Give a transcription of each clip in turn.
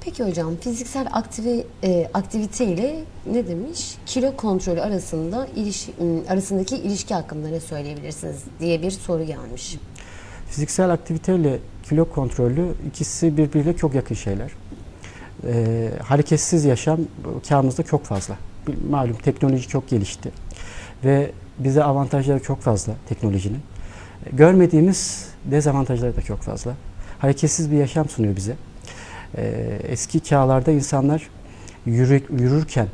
Peki hocam fiziksel aktive, e, aktivite ile ne demiş? Kilo kontrolü arasında iliş, ım, arasındaki ilişki hakkında ne söyleyebilirsiniz diye bir soru gelmiş. Fiziksel aktiviteyle kilo kontrolü ikisi birbiriyle çok yakın şeyler. Ee, hareketsiz yaşam çağımızda çok fazla. Malum teknoloji çok gelişti ve bize avantajları çok fazla teknolojinin. Görmediğimiz dezavantajları da çok fazla. Hareketsiz bir yaşam sunuyor bize. Ee, eski çağlarda insanlar yürü, yürürken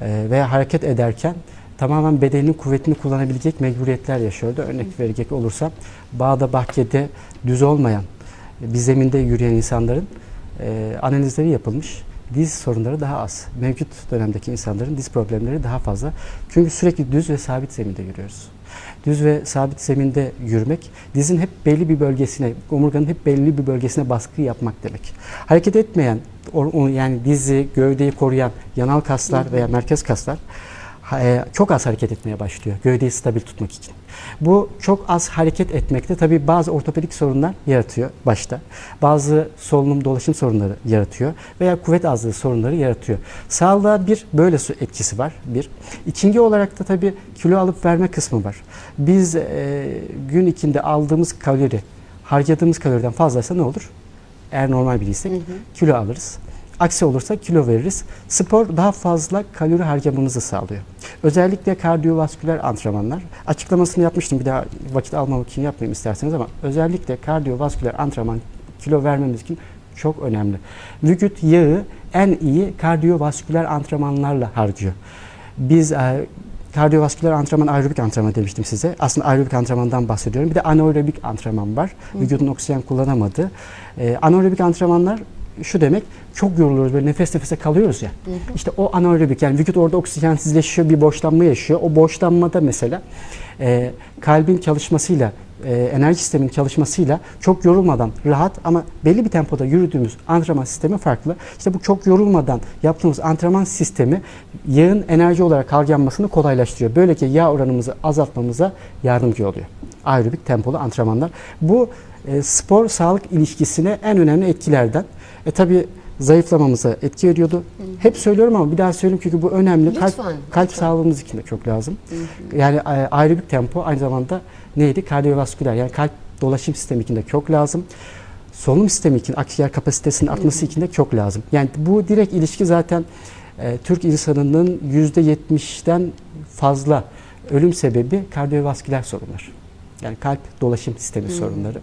e, veya hareket ederken tamamen bedeninin kuvvetini kullanabilecek mecburiyetler yaşıyordu. Örnek verecek olursam bağda bahçede düz olmayan bir zeminde yürüyen insanların e, analizleri yapılmış. Diz sorunları daha az. Mevcut dönemdeki insanların diz problemleri daha fazla. Çünkü sürekli düz ve sabit zeminde yürüyoruz. Düz ve sabit zeminde yürümek dizin hep belli bir bölgesine, omurganın hep belli bir bölgesine baskı yapmak demek. Hareket etmeyen, yani dizi, gövdeyi koruyan yanal kaslar veya merkez kaslar çok az hareket etmeye başlıyor gövdeyi stabil tutmak için. Bu çok az hareket etmekte tabii bazı ortopedik sorunlar yaratıyor başta. Bazı solunum dolaşım sorunları yaratıyor veya kuvvet azlığı sorunları yaratıyor. Sağlığa bir böyle su- etkisi var bir. İkinci olarak da tabii kilo alıp verme kısmı var. Biz e, gün içinde aldığımız kalori harcadığımız kaloriden fazlaysa ne olur? Eğer normal biriysek kilo alırız. Aksi olursa kilo veririz. Spor daha fazla kalori harcamamızı sağlıyor. Özellikle kardiyovasküler antrenmanlar. Açıklamasını yapmıştım. Bir daha vakit almamak için yapmayayım isterseniz ama özellikle kardiyovasküler antrenman kilo vermemiz için çok önemli. Vücut yağı en iyi kardiyovasküler antrenmanlarla harcıyor. Biz e, kardiyovasküler antrenman aerobik antrenman demiştim size. Aslında aerobik antrenmandan bahsediyorum. Bir de anaerobik antrenman var. Vücudun oksijen kullanamadığı. E, anaerobik antrenmanlar şu demek çok yoruluyoruz böyle nefes nefese kalıyoruz ya. İşte o anaerobik yani vücut orada oksijensizleşiyor bir boşlanma yaşıyor. O boşlanmada mesela e, kalbin çalışmasıyla e, enerji sistemin çalışmasıyla çok yorulmadan rahat ama belli bir tempoda yürüdüğümüz antrenman sistemi farklı. İşte bu çok yorulmadan yaptığımız antrenman sistemi yağın enerji olarak harcanmasını kolaylaştırıyor. Böylece yağ oranımızı azaltmamıza yardımcı oluyor. Aerobik tempolu antrenmanlar. Bu e, spor sağlık ilişkisine en önemli etkilerden. E tabi zayıflamamıza etki ediyordu. Hep söylüyorum ama bir daha söyleyeyim çünkü bu önemli. kalp, Lütfen, kalp lütfen. sağlığımız için de çok lazım. Yani e, aerobik tempo aynı zamanda neydi? Kardiyovasküler yani kalp dolaşım sistemi için de çok lazım. Solunum sistemi için akciğer kapasitesinin artması için de çok lazım. Yani bu direkt ilişki zaten e, Türk insanının %70'den fazla ölüm sebebi kardiyovasküler sorunlar. Yani kalp dolaşım sistemi sorunları.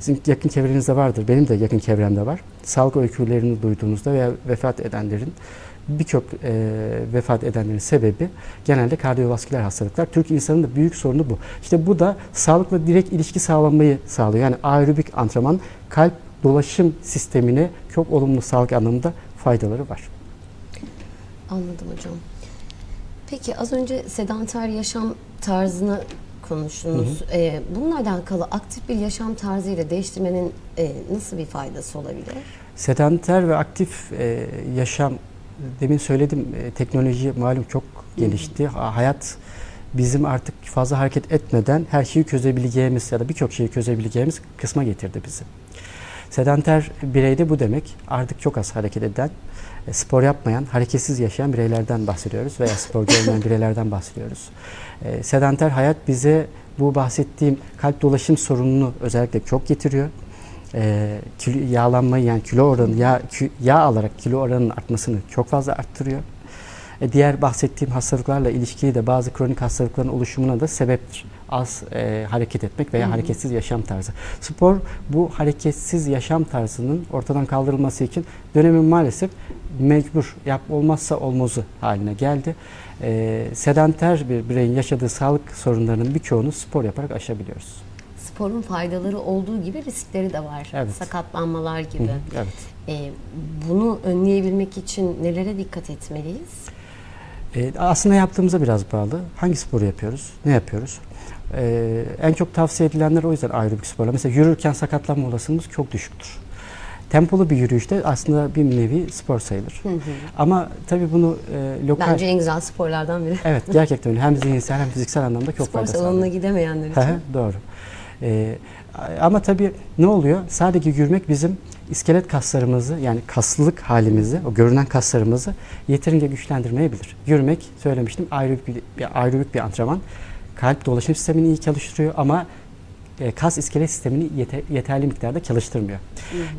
Sizin yakın çevrenizde vardır. Benim de yakın çevremde var. Sağlık öykülerini duyduğunuzda veya vefat edenlerin birçok e, vefat edenlerin sebebi genelde kardiyovasküler hastalıklar. Türk insanının da büyük sorunu bu. İşte bu da sağlıkla direkt ilişki sağlamayı sağlıyor. Yani aerobik antrenman kalp dolaşım sistemine çok olumlu sağlık anlamında faydaları var. Anladım hocam. Peki az önce sedanter yaşam tarzını konuştunuz. Ee, bununla alakalı aktif bir yaşam tarzıyla değiştirmenin e, nasıl bir faydası olabilir? Sedanter ve aktif e, yaşam demin söyledim e, teknoloji malum çok gelişti. Ha- Hayat bizim artık fazla hareket etmeden her şeyi çözebileceğimiz ya da birçok şeyi çözebileceğimiz kısma getirdi bizi. Sedanter bireyde bu demek artık çok az hareket eden, e, spor yapmayan, hareketsiz yaşayan bireylerden bahsediyoruz veya sporcu olmayan bireylerden bahsediyoruz. E, Sedanter hayat bize bu bahsettiğim kalp dolaşım sorununu özellikle çok getiriyor. E, kilo, yağlanmayı yani kilo oranı yağ, yağ alarak kilo oranının artmasını çok fazla arttırıyor. E, diğer bahsettiğim hastalıklarla ilişkili de bazı kronik hastalıkların oluşumuna da sebeptir. Az e, hareket etmek veya hareketsiz yaşam tarzı. Spor bu hareketsiz yaşam tarzının ortadan kaldırılması için dönemin maalesef mecbur yap olmazsa olmazı haline geldi. E, sedanter bir bireyin yaşadığı sağlık sorunlarının birçoğunu spor yaparak aşabiliyoruz. Sporun faydaları olduğu gibi riskleri de var. Evet. Sakatlanmalar gibi. hı, Evet. Ee, bunu önleyebilmek için nelere dikkat etmeliyiz? E, aslında yaptığımıza biraz bağlı. Hangi sporu yapıyoruz? Ne yapıyoruz? E, en çok tavsiye edilenler o yüzden aerobik sporlar. Mesela yürürken sakatlanma olasılığımız çok düşüktür. Tempolu bir yürüyüşte aslında bir nevi spor sayılır. Ama tabii bunu e, lokal... Bence en güzel sporlardan biri. Evet gerçekten öyle. Hem zihinsel hem fiziksel anlamda çok Spor fayda salonuna sağlıyor. gidemeyenler Hı hı, için. Doğru. Ee, Ama tabii ne oluyor? Sadece yürümek bizim iskelet kaslarımızı yani kaslılık halimizi, o görünen kaslarımızı yeterince güçlendirmeyebilir. Yürümek söylemiştim aerobik bir, aerobik bir antrenman. Kalp dolaşım sistemini iyi çalıştırıyor ama e, kas iskelet sistemini yete- yeterli miktarda çalıştırmıyor.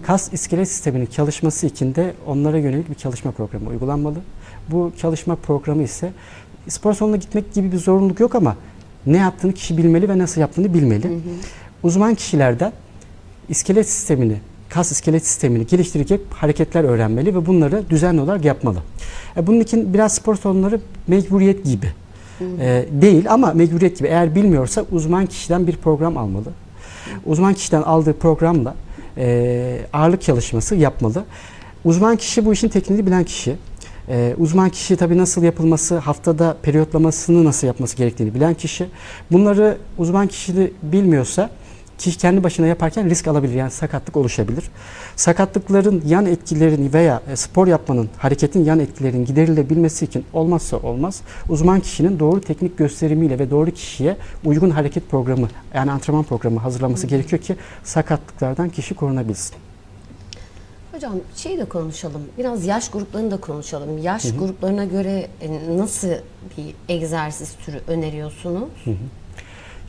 Kas iskelet sisteminin çalışması için de onlara yönelik bir çalışma programı uygulanmalı. Bu çalışma programı ise spor salonuna gitmek gibi bir zorunluluk yok ama ne yaptığını kişi bilmeli ve nasıl yaptığını bilmeli. Uzman kişilerden iskelet sistemini, kas iskelet sistemini geliştirecek hareketler öğrenmeli ve bunları düzenli olarak yapmalı. E, bunun için biraz spor salonları mecburiyet gibi. E, değil ama mecburiyet gibi. Eğer bilmiyorsa uzman kişiden bir program almalı. Uzman kişiden aldığı programla e, ağırlık çalışması yapmalı. Uzman kişi bu işin tekniğini bilen kişi. E, uzman kişi tabii nasıl yapılması, haftada periyotlamasını nasıl yapması gerektiğini bilen kişi. Bunları uzman kişi bilmiyorsa kişi kendi başına yaparken risk alabilir. Yani sakatlık oluşabilir. Sakatlıkların yan etkilerini veya e, spor yapmanın, hareketin yan etkilerinin giderilebilmesi için olmazsa olmaz uzman kişinin doğru teknik gösterimiyle ve doğru kişiye uygun hareket programı yani antrenman programı hazırlaması gerekiyor ki sakatlıklardan kişi korunabilsin. Hocam şeyi de konuşalım. Biraz yaş gruplarını da konuşalım. Yaş gruplarına göre e, nasıl bir egzersiz türü öneriyorsunuz?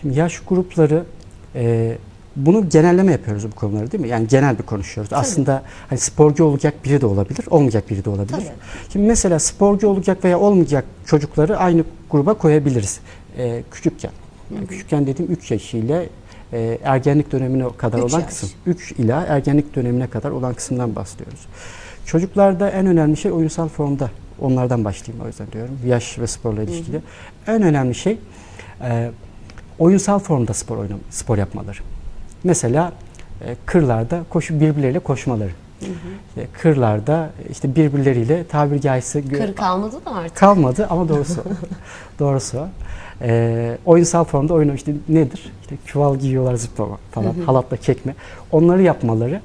Şimdi yaş grupları e, bunu genelleme yapıyoruz bu konuları değil mi? Yani genel bir konuşuyoruz. Aslında hani sporcu olacak biri de olabilir, olmayacak biri de olabilir. Tabii. Şimdi mesela sporcu olacak veya olmayacak çocukları aynı gruba koyabiliriz e, küçükken. Yani küçükken dediğim 3 yaş ile e, ergenlik dönemine kadar Üç olan yaş. kısım. 3 ila ergenlik dönemine kadar olan kısımdan bahsediyoruz. Çocuklarda en önemli şey oyunsal formda. Onlardan başlayayım o yüzden diyorum. Yaş ve sporla ilişkili. En önemli şey e, oyunsal formda spor oynam spor yapmaları. Mesela e, kırlarda koşu birbirleriyle koşmaları. İşte kırlarda işte birbirleriyle tabiri caizse Kır kalmadı da artık. kalmadı ama doğrusu doğrusu. Ee, oyunsal formda oyun işte nedir? İşte çuval giyiyorlar zıplama falan, halatla çekme. Onları yapmaları.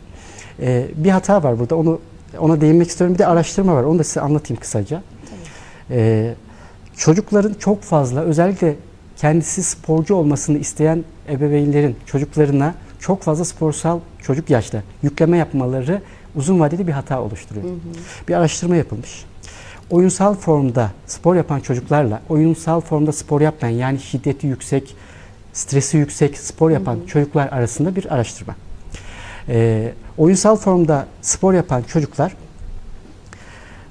Ee, bir hata var burada. Onu ona değinmek istiyorum. Bir de araştırma var. Onu da size anlatayım kısaca. Ee, çocukların çok fazla özellikle kendisi sporcu olmasını isteyen ebeveynlerin çocuklarına çok fazla sporsal çocuk yaşta yükleme yapmaları uzun vadeli bir hata oluşturuyor. Bir araştırma yapılmış. Oyunsal formda spor yapan çocuklarla oyunsal formda spor yapmayan yani şiddeti yüksek, stresi yüksek spor yapan çocuklar arasında bir araştırma. Ee, oyunsal formda spor yapan çocuklar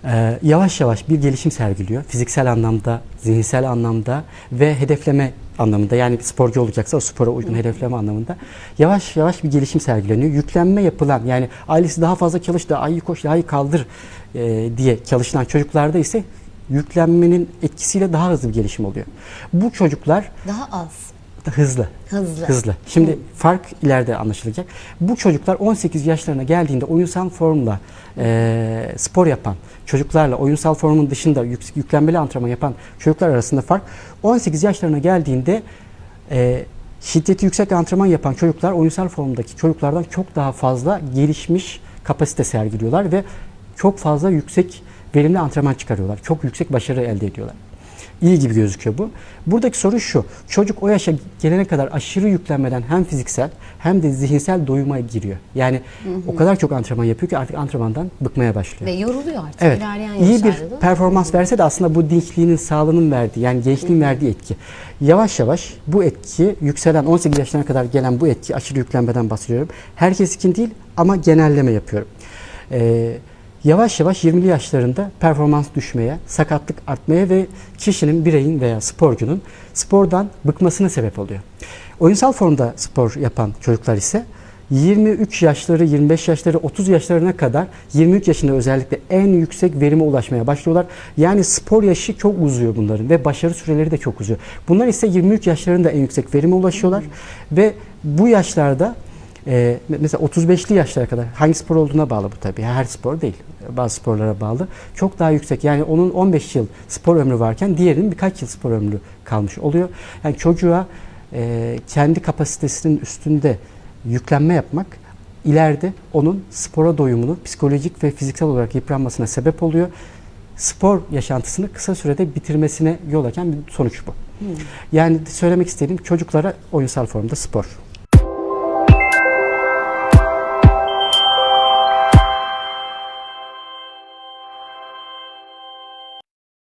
ee, yavaş yavaş bir gelişim sergiliyor. Fiziksel anlamda, zihinsel anlamda ve hedefleme anlamında. Yani sporcu olacaksa o spora uygun hedefleme anlamında. Yavaş yavaş bir gelişim sergileniyor. Yüklenme yapılan yani ailesi daha fazla çalış, daha iyi koş, daha iyi kaldır e, diye çalışılan çocuklarda ise yüklenmenin etkisiyle daha hızlı bir gelişim oluyor. Bu çocuklar Daha az. Hızlı. Hızlı. Hızlı. Şimdi fark ileride anlaşılacak. Bu çocuklar 18 yaşlarına geldiğinde oyunsal formla e, spor yapan çocuklarla oyunsal formun dışında yük- yüklenmeli antrenman yapan çocuklar arasında fark 18 yaşlarına geldiğinde e, şiddeti yüksek antrenman yapan çocuklar oyunsal formdaki çocuklardan çok daha fazla gelişmiş kapasite sergiliyorlar ve çok fazla yüksek verimli antrenman çıkarıyorlar. Çok yüksek başarı elde ediyorlar iyi gibi gözüküyor bu. Buradaki soru şu. Çocuk o yaşa gelene kadar aşırı yüklenmeden hem fiziksel hem de zihinsel doyuma giriyor. Yani o kadar çok antrenman yapıyor ki artık antrenmandan bıkmaya başlıyor. Ve yoruluyor artık Evet. ilerleyen İyi bir performans verse de aslında bu dinçliğinin, sağlığının verdiği yani gençliğin verdiği etki. Yavaş yavaş bu etki yükselen 18 yaşlarına kadar gelen bu etki aşırı yüklenmeden bahsediyorum. Herkes için değil ama genelleme yapıyorum. Ee, yavaş yavaş 20'li yaşlarında performans düşmeye, sakatlık artmaya ve kişinin, bireyin veya sporcunun spordan bıkmasına sebep oluyor. Oyunsal formda spor yapan çocuklar ise 23 yaşları, 25 yaşları, 30 yaşlarına kadar 23 yaşında özellikle en yüksek verime ulaşmaya başlıyorlar. Yani spor yaşı çok uzuyor bunların ve başarı süreleri de çok uzuyor. Bunlar ise 23 yaşlarında en yüksek verime ulaşıyorlar ve bu yaşlarda e, mesela 35'li yaşlara kadar hangi spor olduğuna bağlı bu tabii. Her spor değil. Bazı sporlara bağlı. Çok daha yüksek. Yani onun 15 yıl spor ömrü varken diğerinin birkaç yıl spor ömrü kalmış oluyor. Yani çocuğa e, kendi kapasitesinin üstünde yüklenme yapmak ileride onun spora doyumunu psikolojik ve fiziksel olarak yıpranmasına sebep oluyor. Spor yaşantısını kısa sürede bitirmesine yol açan bir sonuç bu. Yani söylemek istediğim çocuklara oyunsal formda spor.